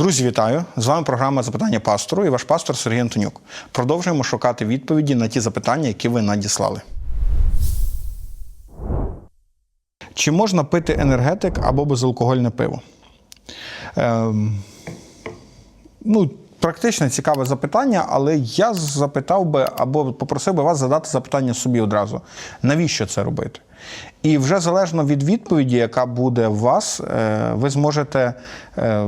Друзі, вітаю! З вами програма Запитання пастору і ваш пастор Сергій Антонюк. Продовжуємо шукати відповіді на ті запитання, які ви надіслали. Чи можна пити енергетик або безалкогольне пиво? Ем, ну, практично цікаве запитання, але я запитав би або попросив би вас задати запитання собі одразу. Навіщо це робити? І вже залежно від відповіді, яка буде у вас, е, ви зможете е,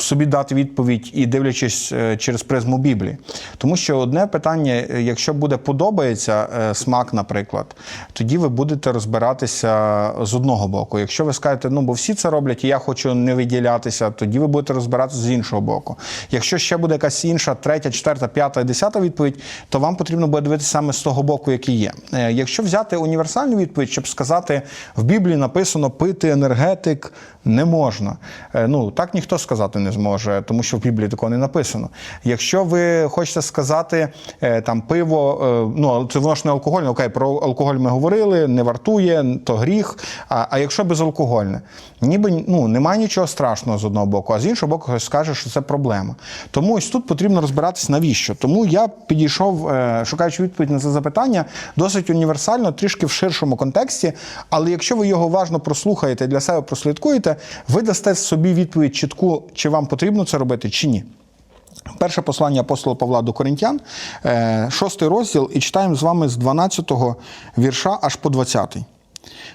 собі дати відповідь і дивлячись е, через призму Біблії. Тому що одне питання, якщо буде подобається смак, наприклад, тоді ви будете розбиратися з одного боку. Якщо ви скажете, ну бо всі це роблять, і я хочу не виділятися, тоді ви будете розбиратися з іншого боку. Якщо ще буде якась інша, третя, четверта, п'ята, десята відповідь, то вам потрібно буде дивитися саме з того боку, який є. Якщо взяти універсальну відповідь, щоб сказати, в Біблії написано пити енергетик не можна. Е, Ну так ніхто сказати не зможе, тому що в Біблії такого не написано. Якщо ви хочете сказати е, там пиво, е, ну це воно ж не алкогольне, окей, про алкоголь ми говорили, не вартує, то гріх. А, а якщо безалкогольне, ніби ну немає нічого страшного з одного боку, а з іншого боку, хтось скаже, що це проблема. Тому ось тут потрібно розбиратися навіщо. Тому я підійшов, шукаючи відповідь на це запитання, досить універсально, трішки в ширшому контексті. Але якщо ви його уважно прослухаєте для себе прослідкуєте, ви дасте собі відповідь чітку, чи вам потрібно це робити, чи ні. Перше послання апостола Павла до Коринтян, е, шостий розділ, і читаємо з вами з 12-го вірша аж по 20-й.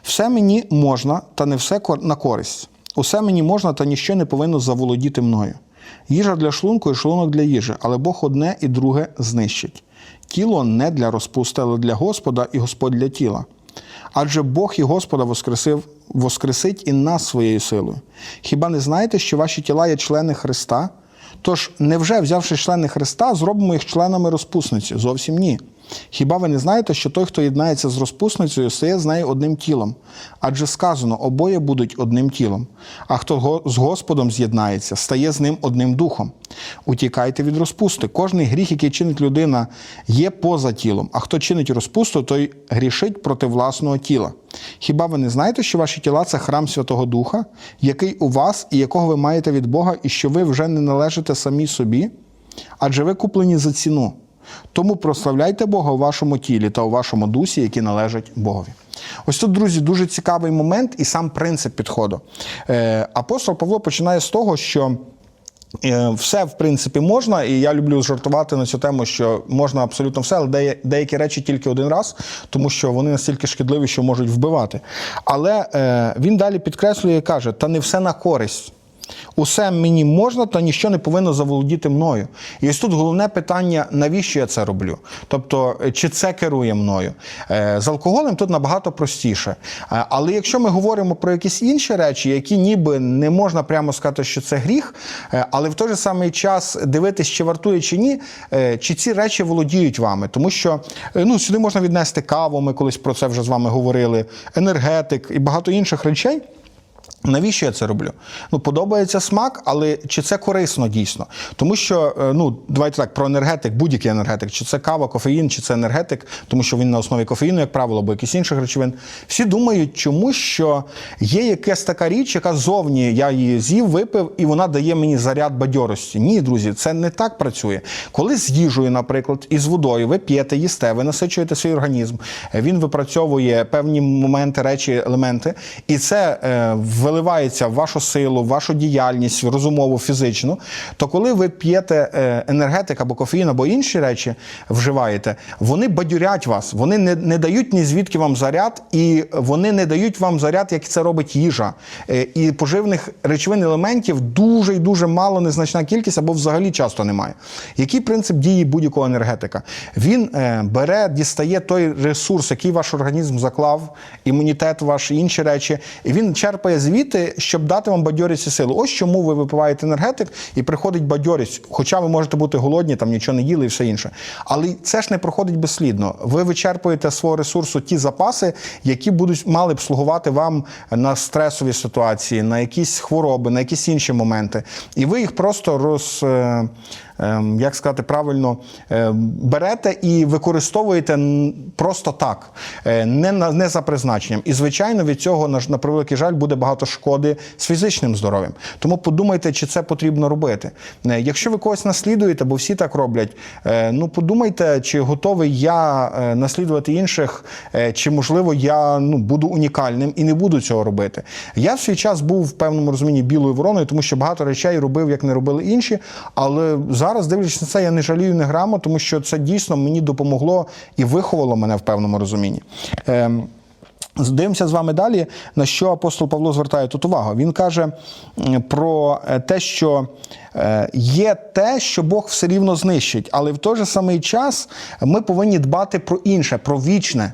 Все мені можна, та не все на користь. Усе мені можна, та ніщо не повинно заволодіти мною. Їжа для шлунку і шлунок для їжі, але Бог одне і друге знищить. Тіло не для розпусти, але для Господа, і Господь для тіла. Адже Бог і Господа воскресив, воскресить і нас своєю силою. Хіба не знаєте, що ваші тіла є члени Христа? Тож, невже, взявши члени Христа, зробимо їх членами розпусниці? Зовсім ні. Хіба ви не знаєте, що той, хто єднається з розпусницею, стає з нею одним тілом? Адже сказано, обоє будуть одним тілом. А хто з Господом з'єднається, стає з ним одним духом. Утікайте від розпусти. Кожний гріх, який чинить людина, є поза тілом, а хто чинить розпусту, той грішить проти власного тіла. Хіба ви не знаєте, що ваші тіла це храм Святого Духа, який у вас і якого ви маєте від Бога, і що ви вже не належите самі собі? Адже ви куплені за ціну. Тому прославляйте Бога у вашому тілі та у вашому дусі, які належать Богові. Ось тут, друзі, дуже цікавий момент і сам принцип підходу. Е, апостол Павло починає з того, що. Е, Все, в принципі, можна, і я люблю жартувати на цю тему, що можна абсолютно все, але дея- деякі речі тільки один раз, тому що вони настільки шкідливі, що можуть вбивати. Але е, він далі підкреслює і каже: та не все на користь. Усе мені можна, та ніщо не повинно заволодіти мною. І ось тут головне питання, навіщо я це роблю? Тобто, е, чи це керує мною? Е, З алкоголем тут набагато простіше. Е, Але якщо ми говоримо про якісь інші речі, які ніби не можна прямо сказати, що це гріх, але в той же самий час дивитись, чи вартує чи ні, чи ці речі володіють вами. Тому що ну, сюди можна віднести каву, ми колись про це вже з вами говорили, енергетик і багато інших речей. Навіщо я це роблю? Ну, подобається смак, але чи це корисно дійсно? Тому що, е, ну, давайте так, про енергетик, будь-який енергетик, чи це кава, кофеїн, чи це енергетик, тому що він на основі кофеїну, як правило, або якихось інших речовин. Всі думають, чому що є якась така річ, яка зовні я її з'їв, випив, і вона дає мені заряд бадьорості. Ні, друзі, це не так працює. Коли з їжею, наприклад, і з водою ви п'єте, їсте, ви насичуєте свій організм, е, він випрацьовує певні моменти, речі, елементи, і це е, виливається в вашу силу, в вашу діяльність, розумову, фізичну, то коли ви п'єте е, енергетик або кофеїн, або інші речі вживаєте, вони бадюрять вас, вони не, не дають ні звідки вам заряд, і вони не дають вам заряд, як це робить їжа. Е, І поживних речовин елементів дуже і дуже мало, незначна кількість, або взагалі часто немає. Який принцип дії будь-якого енергетика? Він е, бере, дістає той ресурс, який ваш організм заклав, імунітет ваш, інші речі, і він черпає звідти, щоб дати вам бадьорість і силу. Ось чому ви випиваєте енергетик і приходить бадьорість. Хоча ви можете бути голодні, там нічого не їли і все інше. Але це ж не проходить безслідно. Ви вичерпуєте свого ресурсу ті запаси, які будуть мали б слугувати вам на стресові ситуації, на якісь хвороби, на якісь інші моменти. І ви їх просто роз. Ем, як сказати правильно, е, берете і використовуєте просто так, е, не, не за призначенням. І, звичайно, від цього, на, превеликий жаль, буде багато шкоди з фізичним здоров'ям. Тому подумайте, чи це потрібно робити. Е, Якщо ви когось наслідуєте, бо всі так роблять, е, ну подумайте, чи готовий я наслідувати інших, чи можливо я ну, буду унікальним і не буду цього робити. Я в свій час був в певному розумінні білою вороною, тому що багато речей робив, як не робили інші. Але зараз, дивлячись на це, я не жалію не граму, тому що це дійсно мені допомогло і виховало мене в певному розумінні. Ем, Дивимося з вами далі, на що апостол Павло звертає тут увагу. Він каже про е, те, що е, є те, що Бог все рівно знищить, але в той же самий час ми повинні дбати про інше, про вічне.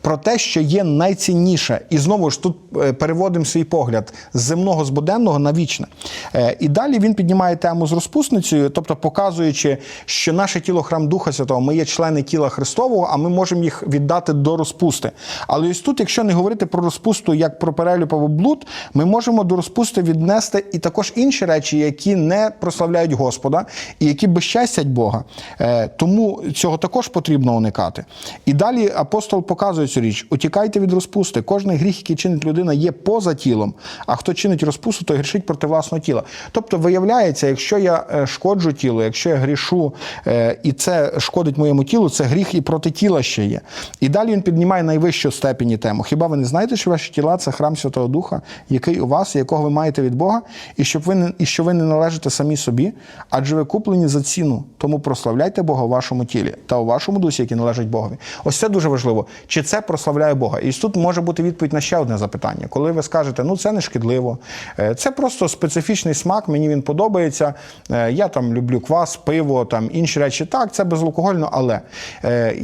Про те, що є найцінніше, і знову ж тут е, переводимо свій погляд з земного з буденного на вічне. Е, І далі він піднімає тему з розпусницею, тобто показуючи, що наше тіло храм Духа Святого, ми є члени тіла Христового, а ми можемо їх віддати до розпусти. Але ось тут, якщо не говорити про розпусту як про перелюб або блуд, ми можемо до розпусти віднести і також інші речі, які не прославляють Господа і які безчастять Бога. Е, Тому цього також потрібно уникати. І далі апостол показує цю річ: утікайте від розпусти. Кожний гріх, який чинить людина, є поза тілом. А хто чинить розпусту, той грішить проти власного тіла. Тобто, виявляється, якщо я е, шкоджу тілу, якщо я грішу, е, і це шкодить моєму тілу, це гріх і проти тіла ще є. І далі він піднімає найвищу степені тему. Хіба ви не знаєте, що ваші тіла це храм Святого Духа, який у вас, якого ви маєте від Бога, і щоб ви не і що ви не належите самі собі, адже ви куплені за ціну. Тому прославляйте Бога у вашому тілі та у вашому дусі, який належить Богові. Ось це дуже важливо. Чи це прославляє Бога? І тут може бути відповідь на ще одне запитання. Коли ви скажете, ну це не шкідливо, е, це просто специфічний смак, мені він подобається. е, Я там люблю квас, пиво, там інші речі. Так, це безалкогольно, але Е,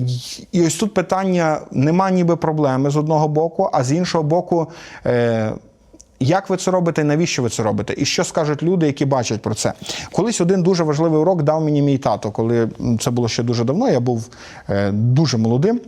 і ось тут питання: нема ніби проблеми з одного боку, а з іншого боку. як ви це робите, навіщо ви це робите? І що скажуть люди, які бачать про це? Колись один дуже важливий урок дав мені мій тато, коли це було ще дуже давно, я був дуже молодим.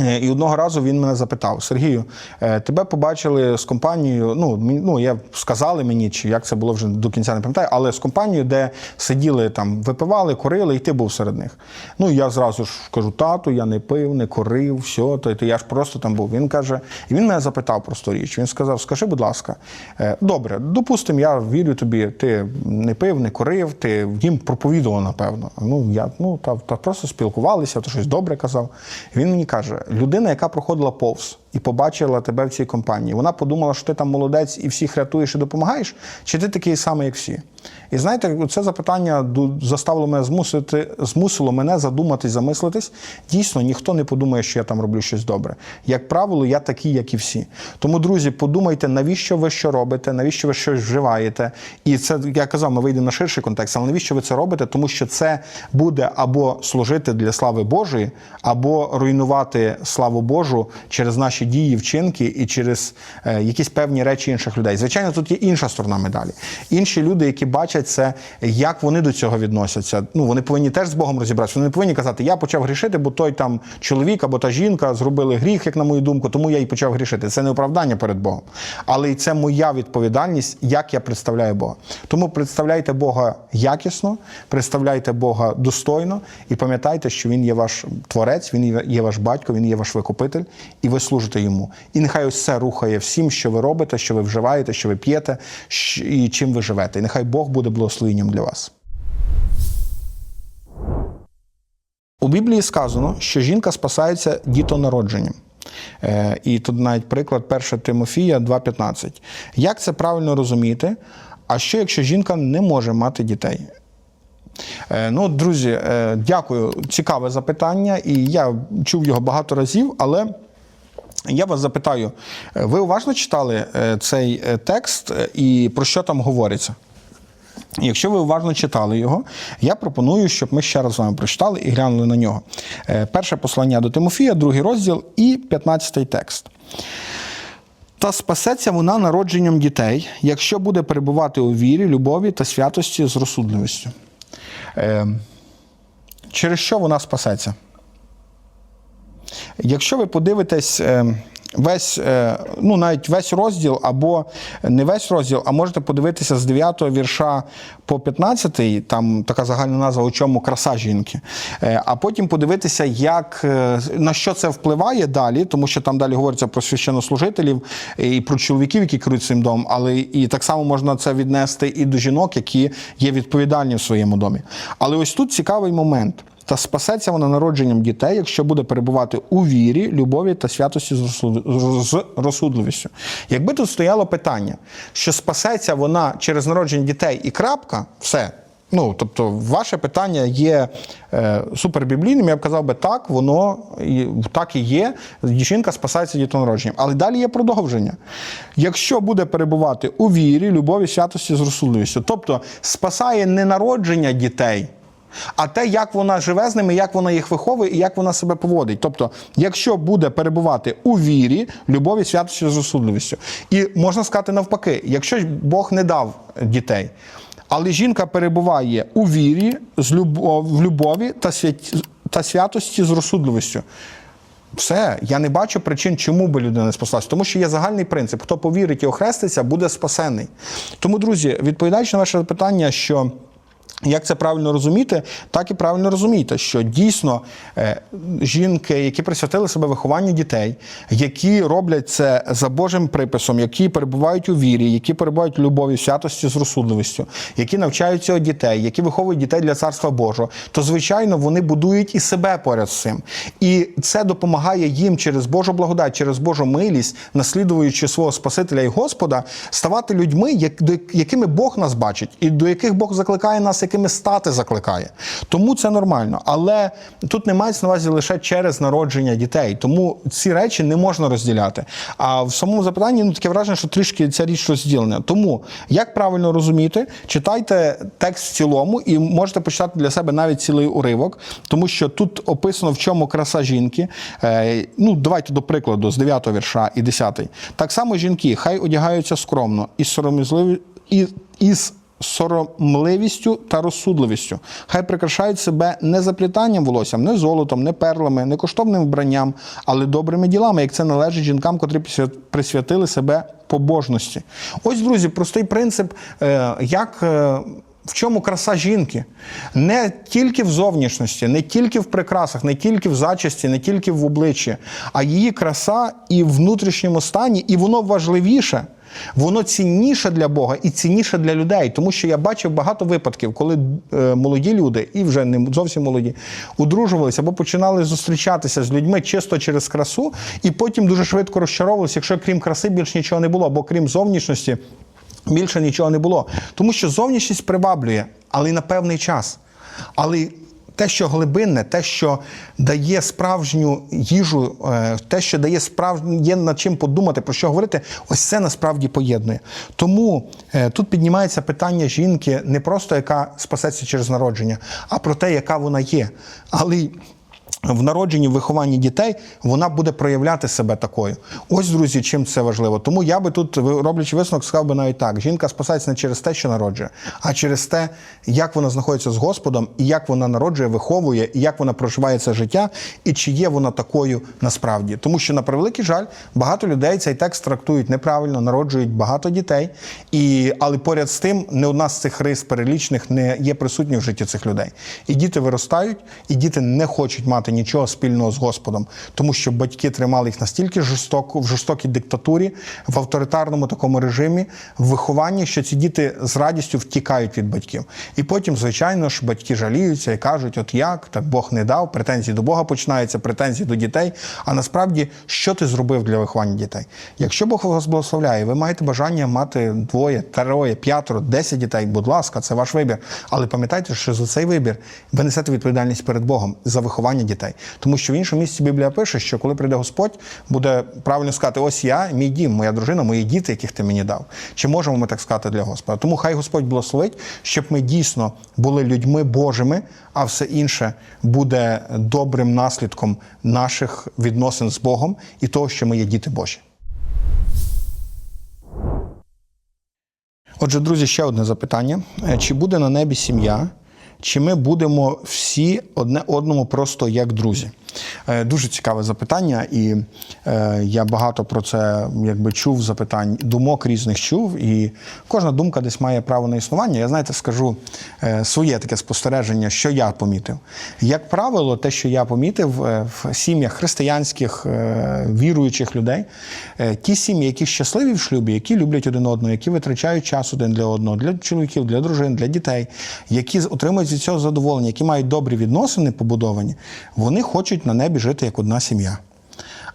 Е, І одного разу він мене запитав: Сергію, е, тебе побачили з компанією. Ну, ну я сказали мені, чи як це було вже до кінця не пам'ятаю, але з компанією, де сиділи там, випивали, курили, і ти був серед них. Ну я зразу ж кажу: тату, я не пив, не курив, все, то, я ж просто там був. Він каже, і він мене запитав просту річ. Він сказав: Скажи, будь ласка, е, добре, допустимо, я вірю тобі, ти не пив, не курив, ти їм проповідував, напевно. Ну я ну та, та просто спілкувалися, то щось добре казав. Він мені каже: людина, яка проходила повз і побачила тебе в цій компанії, вона подумала, що ти там молодець і всіх рятуєш і допомагаєш, чи ти такий самий, як всі? І знаєте, це запитання заставило мене змусити, змусило мене задуматись, замислитись. Дійсно, ніхто не подумає, що я там роблю щось добре. Як правило, я такий, як і всі. Тому, друзі, подумайте, навіщо ви що робите, навіщо ви щось вживаєте. І це я казав, ми вийдемо на ширший контекст, але навіщо ви це робите? Тому що це буде або служити для слави Божої, або руйнувати славу Божу через наші дії, вчинки і через е, якісь певні речі інших людей. Звичайно, тут є інша сторона медалі. Інші люди, які бачать це, як вони до цього відносяться. Ну вони повинні теж з Богом розібратися. Вони не повинні казати, я почав грішити, бо той там чоловік або та жінка зробили гріх, як на мою думку, тому я і почав грішити. Це не оправдання перед Богом. Але і це моя відповідальність, як я представляю Бога. Тому представляйте Бога якісно, представляйте Бога достойно і пам'ятайте, що Він є ваш творець, Він є ваш батько, Він є ваш викупитель, і ви служите йому. І нехай ось це рухає всім, що ви робите, що ви вживаєте, що ви п'єте, і чим ви живете. І нехай Бог буде благословенням для вас. У Біблії сказано, що жінка спасається дітонародженням. Е, І тут навіть приклад 1 Тимофія 2,15. Як це правильно розуміти? А що якщо жінка не може мати дітей? Е, Ну, друзі, е, дякую. Цікаве запитання, і я чув його багато разів, але. Я вас запитаю, е, ви уважно читали е, цей е, текст і про що там говориться? Якщо ви уважно читали його, я пропоную, щоб ми ще раз з вами прочитали і глянули на нього. Перше послання до Тимофія, другий розділ і 15 текст. Та спасеться вона народженням дітей, якщо буде перебувати у вірі, любові та святості з розсудливістю. Через що вона спасеться? Якщо ви подивитесь е, весь, е, ну навіть весь розділ, або не весь розділ, а можете подивитися з 9 вірша по 15, там така загальна назва у чому краса жінки. Е, А потім подивитися, як на що це впливає далі, тому що там далі говориться про священнослужителів і про чоловіків, які керують цим домом, але і так само можна це віднести і до жінок, які є відповідальні в своєму домі. Але ось тут цікавий момент. Та спасеться вона народженням дітей, якщо буде перебувати у вірі, любові та святості з розсудливістю. Якби тут стояло питання, що спасеться вона через народження дітей і крапка, все. Ну, тобто, ваше питання є е, супербіблійним, я б казав би так, воно так і є. Жінка спасається дітонародженням. Але далі є продовження. Якщо буде перебувати у вірі, любові, святості з розсудливістю, тобто спасає не народження дітей. А те, як вона живе з ними, як вона їх виховує і як вона себе поводить. Тобто, якщо буде перебувати у вірі, любові, святості розсудливістю. І можна сказати навпаки, якщо Бог не дав дітей, але жінка перебуває у вірі, з любов, в любові та, свят, та святості з розсудливістю. Все, я не бачу причин, чому би людина не спаслася. Тому що є загальний принцип: хто повірить і охреститься, буде спасений. Тому, друзі, відповідаючи на ваше питання, що. Як це правильно розуміти, так і правильно розумійте, що дійсно е, жінки, які присвятили себе вихованню дітей, які роблять це за Божим приписом, які перебувають у вірі, які перебувають у любові, святості з розсудливістю, які навчаються дітей, які виховують дітей для царства Божого, то звичайно вони будують і себе поряд з цим. І це допомагає їм через Божу благодать, через Божу милість, наслідуючи свого Спасителя і Господа, ставати людьми, якими Бог нас бачить, і до яких Бог закликає нас, якими стати закликає. Тому це нормально. Але тут не мається на увазі лише через народження дітей. Тому ці речі не можна розділяти. А в самому запитанні ну таке враження, що трішки ця річ розділена. Тому як правильно розуміти, читайте текст в цілому і можете почитати для себе навіть цілий уривок, тому що тут описано в чому краса жінки. Е, ну, давайте до прикладу, з 9 вірша і 10. Так само жінки, хай одягаються скромно і сором'язливі і із соромливістю та розсудливістю. Хай прикрашають себе не заплітанням волоссям, не золотом, не перлами, не коштовним вбранням, але добрими ділами, як це належить жінкам, котрі присвятили себе побожності. Ось, друзі, простий принцип, е, як. е, в чому краса жінки? Не тільки в зовнішності, не тільки в прикрасах, не тільки в зачасті, не тільки в обличчі, а її краса і в внутрішньому стані, і воно важливіше. Воно цінніше для Бога і цінніше для людей, тому що я бачив багато випадків, коли е, молоді люди, і вже не зовсім молоді, одружувалися або починали зустрічатися з людьми чисто через красу, і потім дуже швидко розчаровувалися, якщо крім краси більш нічого не було, або крім зовнішності більше нічого не було. Тому що зовнішність приваблює, але й на певний час. Але те, що глибинне, те, що дає справжню їжу, е, те, що дає справжню, є над чим подумати, про що говорити, ось це насправді поєднує. Тому е, тут піднімається питання жінки не просто яка спасеться через народження, а про те, яка вона є. Але в народженні, в вихованні дітей вона буде проявляти себе такою. Ось, друзі, чим це важливо. Тому я би тут, роблячи висновок, сказав би навіть так: жінка спасається не через те, що народжує, а через те, як вона знаходиться з Господом, і як вона народжує, виховує, і як вона проживає це життя, і чи є вона такою насправді. Тому що, на превеликий жаль, багато людей цей текст трактують неправильно, народжують багато дітей, і, але поряд з тим не одна з цих рис перелічних не є присутня в житті цих людей. І діти виростають, і діти не хочуть мати нічого спільного з Господом, тому що батьки тримали їх настільки жорстоко в жорстокій диктатурі, в авторитарному такому режимі, в вихованні, що ці діти з радістю втікають від батьків. І потім, звичайно ж, батьки жаліються і кажуть: от як так Бог не дав, претензії до Бога починаються, претензії до дітей. А насправді, що ти зробив для виховання дітей? Якщо Бог вас благословляє, ви маєте бажання мати двоє, троє, п'ятеро, десять дітей. Будь ласка, це ваш вибір. Але пам'ятайте, що за цей вибір ви несете відповідальність перед Богом за виховання дітей. Тому що в іншому місці Біблія пише, що коли прийде Господь, буде правильно сказати: ось я, мій дім, моя дружина, мої діти, яких ти мені дав. Чи можемо ми так сказати для Господа? Тому хай Господь благословить, щоб ми дійсно були людьми Божими, а все інше буде добрим наслідком наших відносин з Богом і того, що ми є діти Божі. Отже, друзі, ще одне запитання: Е, чи буде на небі сім'я, чи ми будемо всі одне одному просто як друзі? Е, Дуже цікаве запитання, і е, я багато про це якби чув запитань, думок різних чув, і кожна думка десь має право на існування. Я знаєте, скажу е, своє таке спостереження, що я помітив. Як правило, те, що я помітив е, в сім'ях християнських е, віруючих людей, е, ті сім'ї, які щасливі в шлюбі, які люблять один одного, які витрачають час один для одного, для чоловіків, для дружин, для дітей, які отримують від цього задоволення, які мають добрі відносини побудовані, вони хочуть на небі жити як одна сім'я.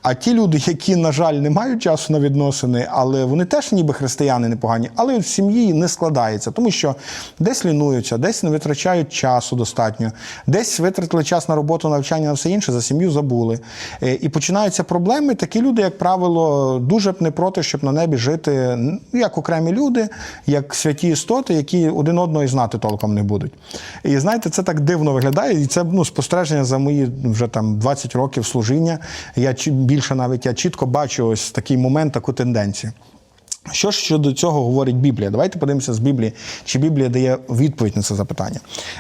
А ті люди, які, на жаль, не мають часу на відносини, але вони теж ніби християни непогані, але в сім'ї не складається, тому що десь лінуються, десь не витрачають часу достатньо, десь витратили час на роботу, навчання, на все інше, за сім'ю забули. Е, І починаються проблеми. Такі люди, як правило, дуже б не проти, щоб на небі жити як окремі люди, як святі істоти, які один одного і знати толком не будуть. І знаєте, це так дивно виглядає, і це ну, спостереження за мої вже там 20 років служіння. Я більше навіть я чітко бачу ось такий момент, таку тенденцію. Що ж щодо цього говорить Біблія? Давайте подивимося з Біблії, чи Біблія дає відповідь на це запитання.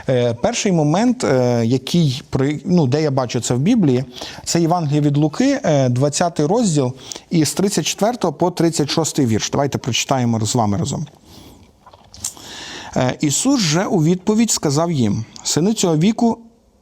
Е, перший момент, е, який, ну, де я бачу це в Біблії, це Євангеліє від Луки, е, 20 розділ, і з 34 по 36 вірш. Давайте прочитаємо з вами разом. Е, Ісус же у відповідь сказав їм: сини цього віку,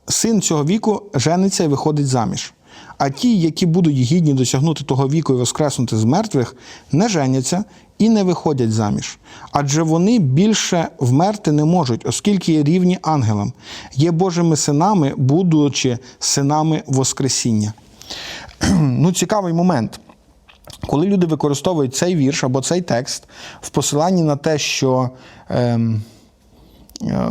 син цього віку жениться і виходить заміж. А ті, які будуть гідні досягнути того віку і воскреснути з мертвих, не женяться і не виходять заміж. Адже вони більше вмерти не можуть, оскільки є рівні ангелам, є Божими синами, будучи синами Воскресіння. Ну, цікавий момент. Коли люди використовують цей вірш або цей текст в посиланні на те, що ем, е,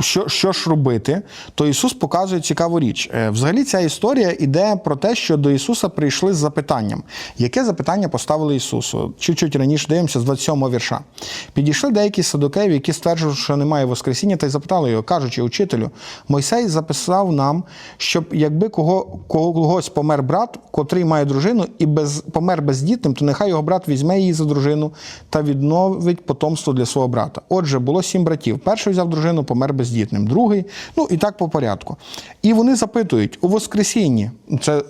що, що ж робити, то Ісус показує цікаву річ. Е, Взагалі, ця історія йде про те, що до Ісуса прийшли з запитанням. Яке запитання поставили Ісусу? Чуть-чуть раніше дивимося з 27 вірша. Підійшли деякі садокеїв, які стверджують, що немає Воскресіння, та й запитали його, кажучи, учителю, Мойсей записав нам, щоб якби кого, когось помер брат, котрий має дружину, і без, помер бездітним, то нехай його брат візьме її за дружину та відновить потомство для свого брата. Отже, було сім братів. Перший взяв дружину, помер бездітним, другий, ну і так по порядку. І вони запитують у Воскресінні, це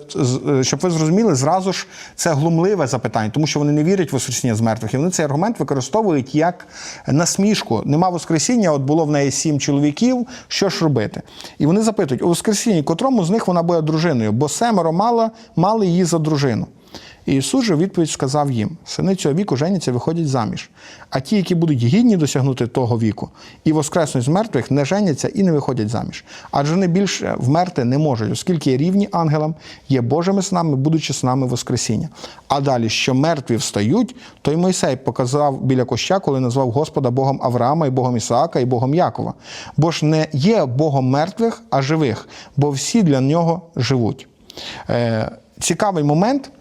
щоб ви зрозуміли, зразу ж це глумливе запитання, тому що вони не вірять в Воскресіння з мертвих. І вони цей аргумент використовують як насмішку. Нема Воскресіння, от було в неї сім чоловіків, що ж робити? І вони запитують, у Воскресінні, котрому з них вона буде дружиною, бо семеро мала, мали її за дружину. І Ісус же відповідь сказав їм: сини цього віку женяться, виходять заміж. А ті, які будуть гідні досягнути того віку і воскреснуть з мертвих, не женяться і не виходять заміж. Адже вони більше вмерти не можуть, оскільки є рівні ангелам, є Божими синами, будучи синами Воскресіння. А далі, що мертві встають, то й Мойсей показав біля коща, коли назвав Господа Богом Авраама, і Богом Ісаака, і Богом Якова. Бо ж не є Богом мертвих, а живих, бо всі для нього живуть. Е, цікавий момент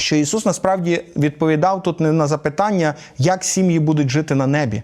що Ісус насправді відповідав тут не на запитання, як сім'ї будуть жити на небі,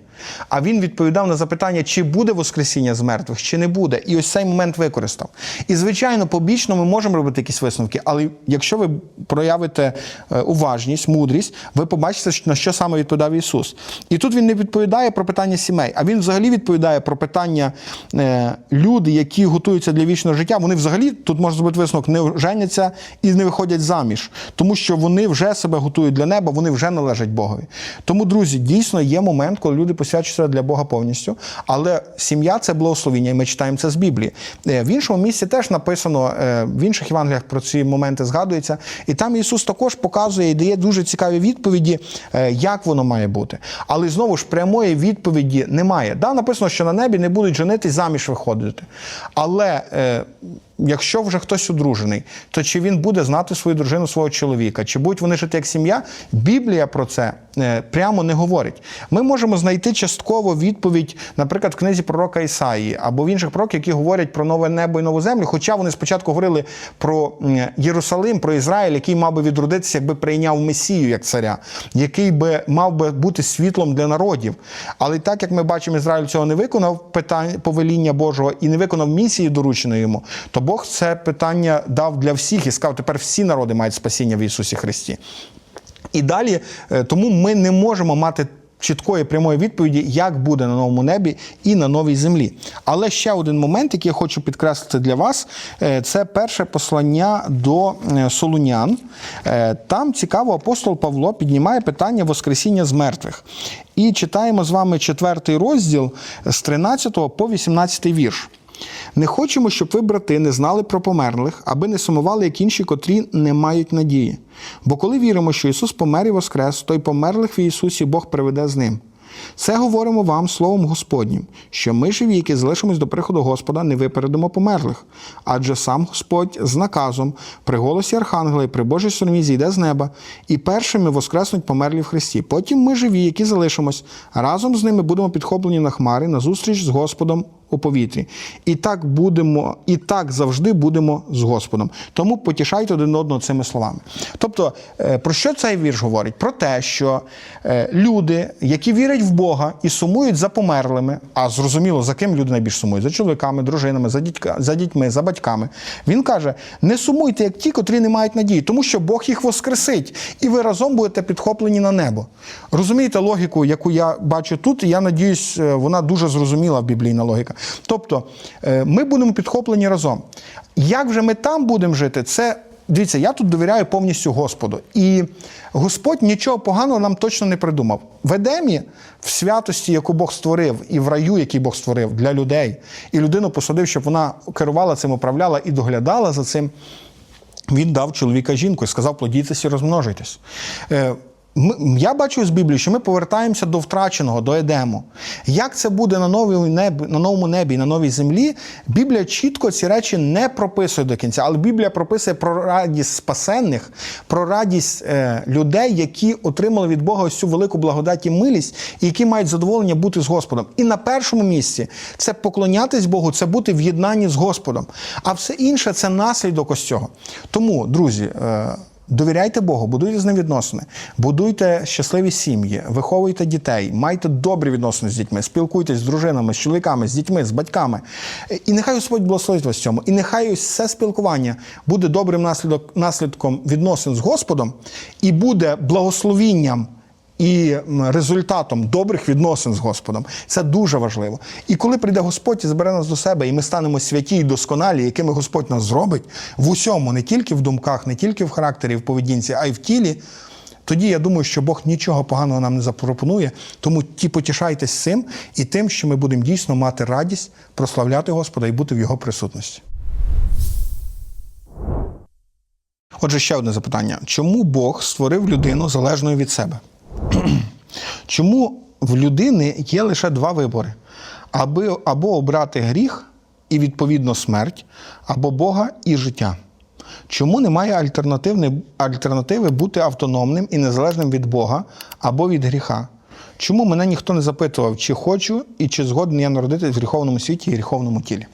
а Він відповідав на запитання, чи буде Воскресіння з мертвих, чи не буде. І ось цей момент використав. І, звичайно, побічно ми можемо робити якісь висновки, але якщо ви проявите е, уважність, мудрість, ви побачите, на що саме відповідав Ісус. І тут він не відповідає про питання сімей, а він взагалі відповідає про питання е, люди, які готуються для вічного життя. Вони взагалі тут можна зробити висновок, не женяться і не виходять заміж, тому що вони вже себе готують для неба, вони вже належать Богові. Тому, друзі, дійсно є момент, коли люди посвячують себе для Бога повністю, але сім'я це благословіння, і ми читаємо це з Біблії. Е, В іншому місці теж написано, е, в інших Євангеліях про ці моменти згадується, і там Ісус також показує і дає дуже цікаві відповіді, е, як воно має бути. Але знову ж прямої відповіді немає. Да, написано, що на небі не будуть женитись заміж виходити. Але якщо вже хтось одружений, то чи він буде знати свою дружину, свого чоловіка, чи будуть вони жити як сім'я? Біблія про це прямо не говорить. Ми можемо знайти частково відповідь, наприклад, в книзі пророка Ісаї або в інших пророків, які говорять про нове небо і нову землю. Хоча вони спочатку говорили про Єрусалим, про Ізраїль, який мав би відродитися, якби прийняв Месію як царя, який би мав би бути світлом для народів. Але так як ми бачимо, Ізраїль цього не виконав питання повеління Божого і не виконав місії, дорученої йому, то Бог це питання дав для всіх і сказав, тепер всі народи мають спасіння в Ісусі Христі. І далі, е, тому ми не можемо мати чіткої прямої відповіді, як буде на новому небі і на новій землі. Але ще один момент, який я хочу підкреслити для вас, е, це перше послання до е, Солунян. Там цікаво, апостол Павло піднімає питання Воскресіння з мертвих. І читаємо з вами четвертий розділ з 13 по 18 вірш. Не хочемо, щоб ви, брати, не знали про померлих, аби не сумували, як інші, котрі не мають надії. Бо коли віримо, що Ісус помер і воскрес, то й померлих в Ісусі Бог приведе з ним. Це говоримо вам словом Господнім, що ми живі, які залишимось до приходу Господа, не випередимо померлих. Адже сам Господь з наказом при голосі Архангела і при Божій сормі зійде з неба, і першими воскреснуть померлі в Христі. Потім ми живі, які залишимось, разом з ними будемо підхоплені на хмари на зустріч з Господом у повітрі. І так будемо, і так завжди будемо з Господом. Тому потішайте один одного цими словами. Тобто, е, про що цей вірш говорить? Про те, що е, люди, які вірять в Бога і сумують за померлими, а зрозуміло, за ким люди найбільш сумують? За чоловіками, дружинами, за, дітька, за дітьми, за батьками. Він каже: не сумуйте, як ті, котрі не мають надії, тому що Бог їх воскресить, і ви разом будете підхоплені на небо. Розумієте логіку, яку я бачу тут, і я надіюсь, е, вона дуже зрозуміла біблійна логіка. Тобто, е, ми будемо підхоплені разом. Як вже ми там будемо жити, це. Дивіться, я тут довіряю повністю Господу. І Господь нічого поганого нам точно не придумав. В Едемі, в святості, яку Бог створив, і в раю, який Бог створив для людей, і людину посадив, щоб вона керувала цим, управляла і доглядала за цим. Він дав чоловіка жінку і сказав: плодітесь і розмножуйтесь. Я бачу з Біблії, що ми повертаємося до втраченого, до Едему. Як це буде на, новій небі, на новому небі на новій землі? Біблія чітко ці речі не прописує до кінця, але Біблія прописує про радість спасенних, про радість е, людей, які отримали від Бога ось цю велику благодать і милість, і які мають задоволення бути з Господом. І на першому місці це поклонятись Богу, це бути в єднанні з Господом. А все інше це наслідок ось цього. Тому, друзі. Е, Довіряйте Богу, будуйте з ним відносини, будуйте щасливі сім'ї, виховуйте дітей, майте добрі відносини з дітьми, спілкуйтесь з дружинами, з чоловіками, з дітьми, з батьками. І нехай Господь благословить вас в цьому. І нехай це спілкування буде добрим наслідок, наслідком відносин з Господом і буде благословінням і результатом добрих відносин з Господом. Це дуже важливо. І коли прийде Господь і збере нас до себе, і ми станемо святі і досконалі, якими Господь нас зробить в усьому, не тільки в думках, не тільки в характері, в поведінці, а й в тілі. Тоді я думаю, що Бог нічого поганого нам не запропонує. Тому ті потішайтесь цим і тим, що ми будемо дійсно мати радість прославляти Господа і бути в Його присутності. Отже, ще одне запитання: чому Бог створив людину залежною від себе? Чому в людини є лише два вибори: аби або обрати гріх і відповідно смерть, або Бога і життя? Чому немає альтернативи бути автономним і незалежним від Бога або від гріха? Чому мене ніхто не запитував, чи хочу і чи згоден я народитись в гріховному світі і гріховному тілі?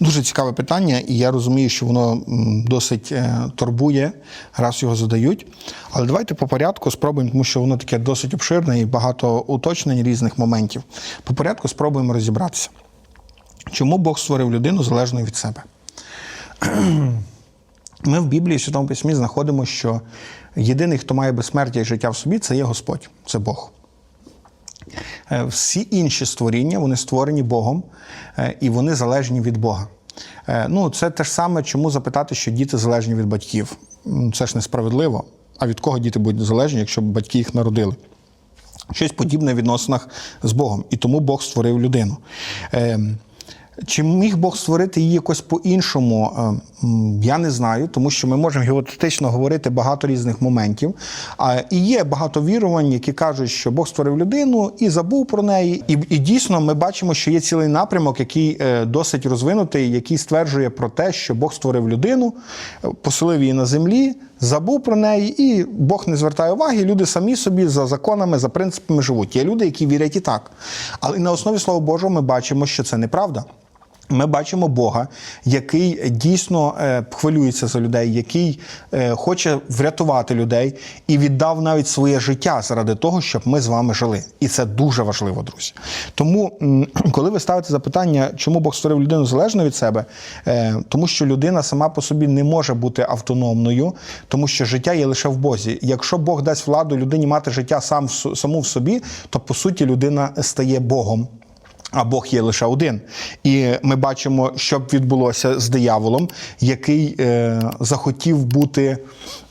Дуже цікаве питання, і я розумію, що воно досить е, турбує, раз його задають. Але давайте по порядку спробуємо, тому що воно таке досить обширне і багато уточнень різних моментів. По порядку спробуємо розібратися. Чому Бог створив людину залежною від себе? Ми в Біблії в Святому Письмі знаходимо, що єдиний, хто має безсмертя і життя в собі, це є Господь, це Бог. Е, Всі інші створіння вони створені Богом е, і вони залежні від Бога. Е, Ну, це те ж саме, чому запитати, що діти залежні від батьків. Це ж несправедливо. А від кого діти будуть залежні, якщо батьки їх народили? Щось подібне в відносинах з Богом. І тому Бог створив людину. Чи міг Бог створити її якось по-іншому? Е, Я не знаю, тому що ми можемо гіпотетично говорити багато різних моментів. А, І є багато вірувань, які кажуть, що Бог створив людину і забув про неї. І, і дійсно ми бачимо, що є цілий напрямок, який е, досить розвинутий, який стверджує про те, що Бог створив людину, поселив її на землі, забув про неї, і Бог не звертає уваги. Люди самі собі за законами, за принципами живуть. Є люди, які вірять і так. Але на основі Слова Божого ми бачимо, що це неправда. Ми бачимо Бога, який дійсно е, хвилюється за людей, який е, хоче врятувати людей і віддав навіть своє життя заради того, щоб ми з вами жили. І це дуже важливо, друзі. Тому, коли ви ставите запитання, чому Бог створив людину залежно від себе, е, тому що людина сама по собі не може бути автономною, тому що життя є лише в Бозі. Якщо Бог дасть владу людині мати життя сам саму в собі, то по суті людина стає Богом. А Бог є лише один. І ми бачимо, що б відбулося з дияволом, який е, захотів бути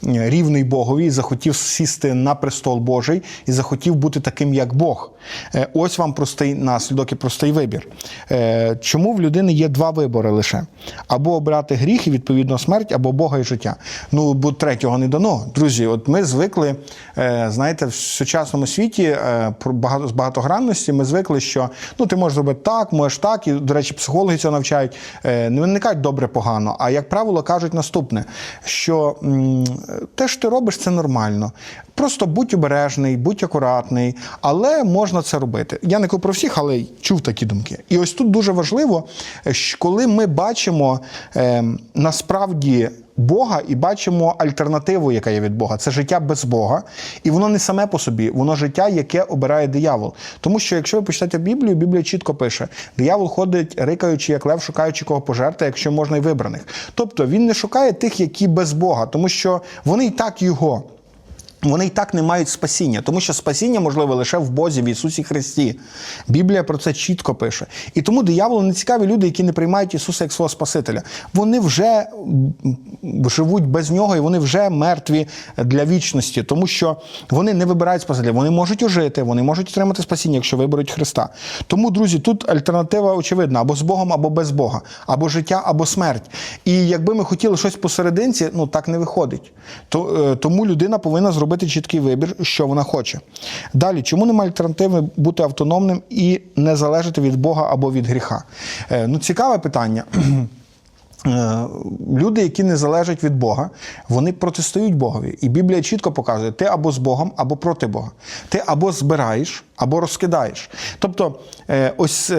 рівний Богові, захотів сісти на престол Божий і захотів бути таким, як Бог. Е, ось вам простий наслідок і простий вибір. Е, чому в людини є два вибори лише: або обрати гріх і відповідно смерть, або Бога і життя. Ну бо третього не дано. Друзі, от ми звикли, е, знаєте, в сучасному світі багато з багатогранності ми звикли, що ну ти можеш зробити так, можеш так. І, до речі, психологи цього навчають. Не виникають добре погано. А як правило, кажуть наступне: що те, що ти робиш, це нормально. Просто будь обережний, будь акуратний, але можна це робити. Я не кажу про всіх, але чув такі думки. І ось тут дуже важливо, е, коли ми бачимо е, насправді. Бога і бачимо альтернативу, яка є від Бога. Це життя без Бога, і воно не саме по собі, воно життя, яке обирає диявол. Тому що, якщо ви почитаєте Біблію, Біблія чітко пише: диявол ходить, рикаючи, як лев, шукаючи кого пожерти, якщо можна й вибраних. Тобто він не шукає тих, які без Бога, тому що вони і так його. Вони і так не мають спасіння, тому що спасіння можливе лише в Бозі, в Ісусі Христі. Біблія про це чітко пише. І тому дияволу не цікаві люди, які не приймають Ісуса як свого Спасителя. Вони вже живуть без нього і вони вже мертві для вічності, тому що вони не вибирають Спасителя. Вони можуть ожити, вони можуть отримати спасіння, якщо виберуть Христа. Тому, друзі, тут альтернатива очевидна: або з Богом, або без Бога, або життя, або смерть. І якби ми хотіли щось посерединці, ну так не виходить. Е, тому людина повинна зробити чіткий вибір, що вона хоче. Далі, чому немає альтернативи бути автономним і не залежати від Бога або від гріха? Е, Ну, цікаве питання. Е, Люди, які не залежать від Бога, вони протистоють Богові. І Біблія чітко показує: ти або з Богом, або проти Бога. Ти або збираєш, або розкидаєш. Тобто, е, ось.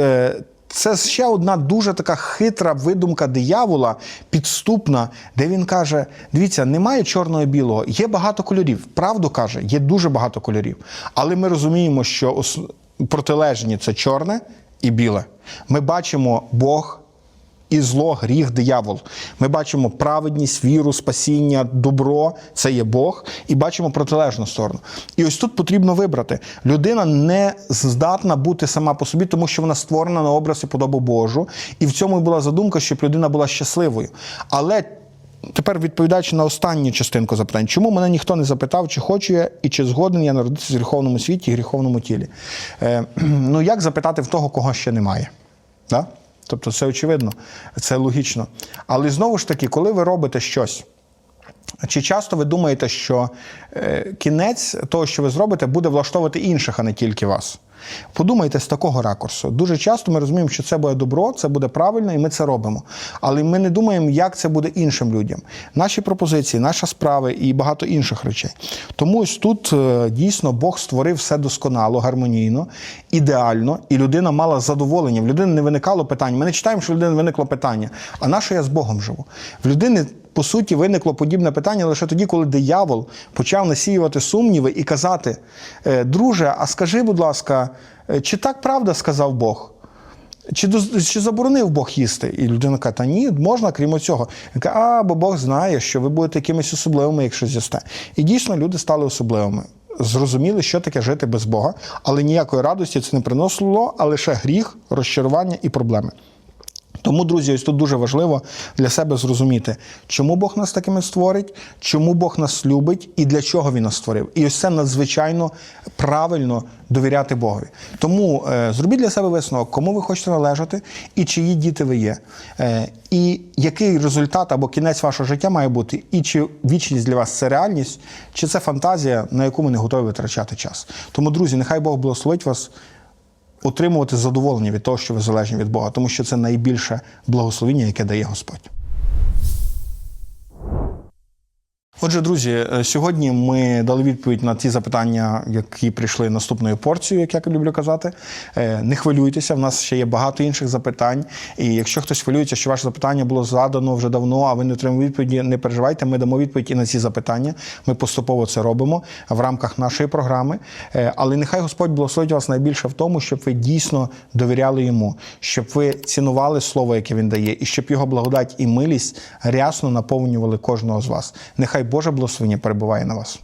Це ще одна дуже така хитра видумка диявола, підступна, де він каже: дивіться, немає чорного і білого, є багато кольорів. Правду каже, є дуже багато кольорів. Але ми розуміємо, що протилежні це чорне і біле. Ми бачимо Бог і зло, гріх, диявол. Ми бачимо праведність, віру, спасіння, добро це є Бог, і бачимо протилежну сторону. І ось тут потрібно вибрати. Людина не здатна бути сама по собі, тому що вона створена на образ і подобу Божу. І в цьому була задумка, щоб людина була щасливою. Але Тепер відповідаючи на останню частинку запитань, чому мене ніхто не запитав, чи хочу я і чи згоден я народитися в гріховному світі і гріховному тілі? Е, ну як запитати в того, кого ще немає? Да? Тобто це очевидно, це логічно. Але знову ж таки, коли ви робите щось, чи часто ви думаєте, що е, кінець того, що ви зробите, буде влаштовувати інших, а не тільки вас? Подумайте з такого ракурсу. Дуже часто ми розуміємо, що це буде добро, це буде правильно, і ми це робимо. Але ми не думаємо, як це буде іншим людям. Наші пропозиції, наша справа і багато інших речей. Тому ось тут е, дійсно Бог створив все досконало, гармонійно, ідеально, і людина мала задоволення. В людини не виникало питань. Ми не читаємо, що в людини виникло питання. А на що я з Богом живу? В людини по суті, виникло подібне питання лише тоді, коли диявол почав насіювати сумніви і казати: «Е, друже, а скажи, будь ласка, е, чи так правда сказав Бог? Чи, чи заборонив Бог їсти? І людина каже, та ні, можна, крім цього. Він каже, а, бо Бог знає, що ви будете якимись особливими, якщо з'їсте. І дійсно люди стали особливими. Зрозуміли, що таке жити без Бога, але ніякої радості це не приносило, а лише гріх, розчарування і проблеми. Тому, друзі, ось тут дуже важливо для себе зрозуміти, чому Бог нас такими створить, чому Бог нас любить і для чого Він нас створив. І ось це надзвичайно правильно довіряти Богові. Тому е, зробіть для себе висновок, кому ви хочете належати і чиї діти ви є. Е, і який результат або кінець вашого життя має бути, і чи вічність для вас це реальність, чи це фантазія, на яку ми не готові витрачати час. Тому, друзі, нехай Бог благословить вас отримувати задоволення від того, що ви залежні від Бога, тому що це найбільше благословіння, яке дає Господь. Отже, друзі, е, сьогодні ми дали відповідь на ті запитання, які прийшли наступною порцією, як я люблю казати. Е, Не хвилюйтеся, в нас ще є багато інших запитань. І якщо хтось хвилюється, що ваше запитання було задано вже давно, а ви не отримали відповіді, не переживайте. Ми дамо відповідь і на ці запитання. Ми поступово це робимо в рамках нашої програми. Е, Але нехай Господь благословить вас найбільше в тому, щоб ви дійсно довіряли йому, щоб ви цінували слово, яке він дає, і щоб його благодать і милість рясно наповнювали кожного з вас. Нехай Боже благословення перебуває на вас.